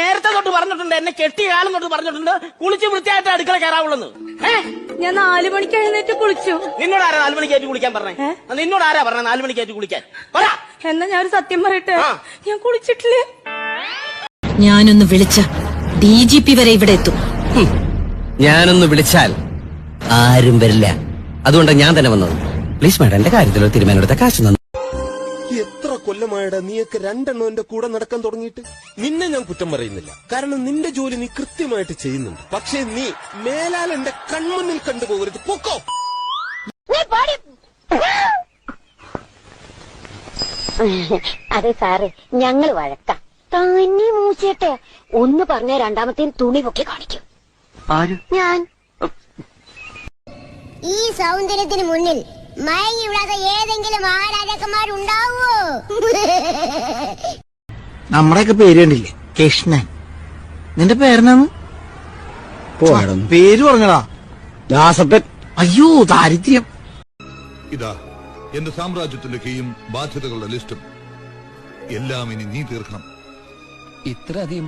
നേരത്തെ തൊട്ട് പറഞ്ഞിട്ടുണ്ട് എന്നെ കെട്ടിയ കാലം തൊട്ട് പറഞ്ഞിട്ടുണ്ട് കുളിച്ച് വൃത്തിയായിട്ട് അടുക്കള കയറാവുള്ളൂ ഞാൻ നാലു മണിക്ക് എഴുന്നേറ്റ് കുളിച്ചു. നിന്നോട് ആരാ നാല് മണിക്കായിട്ട് കുളിക്കാൻ പറഞ്ഞേ? നിന്നോട് ആരാ പറഞ്ഞ നാല് മണിക്കായിട്ട് കുളിക്കാൻ? പറ. എന്നാ ഞാൻ ഒരു സത്യം പറയട്ടെ? ഞാൻ കുളിച്ചിട്ടില്ല. ഞാനൊന്ന് വിളിച്ച ഡി ജി പി വരെ ഇവിടെ എത്തും. ഞാനൊന്ന് വിളിച്ചാൽ ആരും വരില്ല. അതുകൊണ്ട് ഞാൻ തന്നെ വന്നത്. പ്ലീസ് മാഡം എന്റെ കാര്യത്തിലോ തീരുമാനമെടുത്ത കാശ് നന്ദി എത്ര കൊല്ലമായടാ നീയൊക്കെ രണ്ടെണ്ണം എന്റെ കൂടെ നടക്കാൻ തുടങ്ങിയിട്ട്? നിന്നെ ഞാൻ കുറ്റം പറയുന്നില്ല. കാരണം നിന്റെ ജോലി നീ കൃത്യമായിട്ട് ചെയ്യുന്നുണ്ട്. പക്ഷേ നീ മേലാൽ എന്റെ കൺമുന്നിൽ കണ്ടുപോകരുത് പൊക്കോ. അതെ സാറ് ഞങ്ങൾ വഴക്കാം. തന്നെ മൂച്ചേട്ടെ ഒന്ന് പറഞ്ഞ രണ്ടാമത്തെ തുണി പൊക്കി കാണിക്കും. ഞാൻ. ഈ സൗന്ദര്യത്തിന് മുന്നിൽ മയങ്ങി വിടാത്ത ഏതെങ്കിലും ആരാജക്കന്മാരുണ്ടാവോ നമ്മുടെയൊക്കെ പേര് കണ്ടില്ലേ? കൃഷ്ണൻ. നിന്റെ പേരെന്നാന്ന് പേര് പറഞ്ഞടാ. ദാസപ്പൻ. അയ്യോ ദാരിദ്ര്യം. ഇതാ എന്റെ സാമ്രാജ്യത്തിന്റെ കീയും ബാധ്യതകളുടെ ലിസ്റ്റും. എല്ലാം ഇനി നീ തീർക്കണം. ഇത്ര അധികം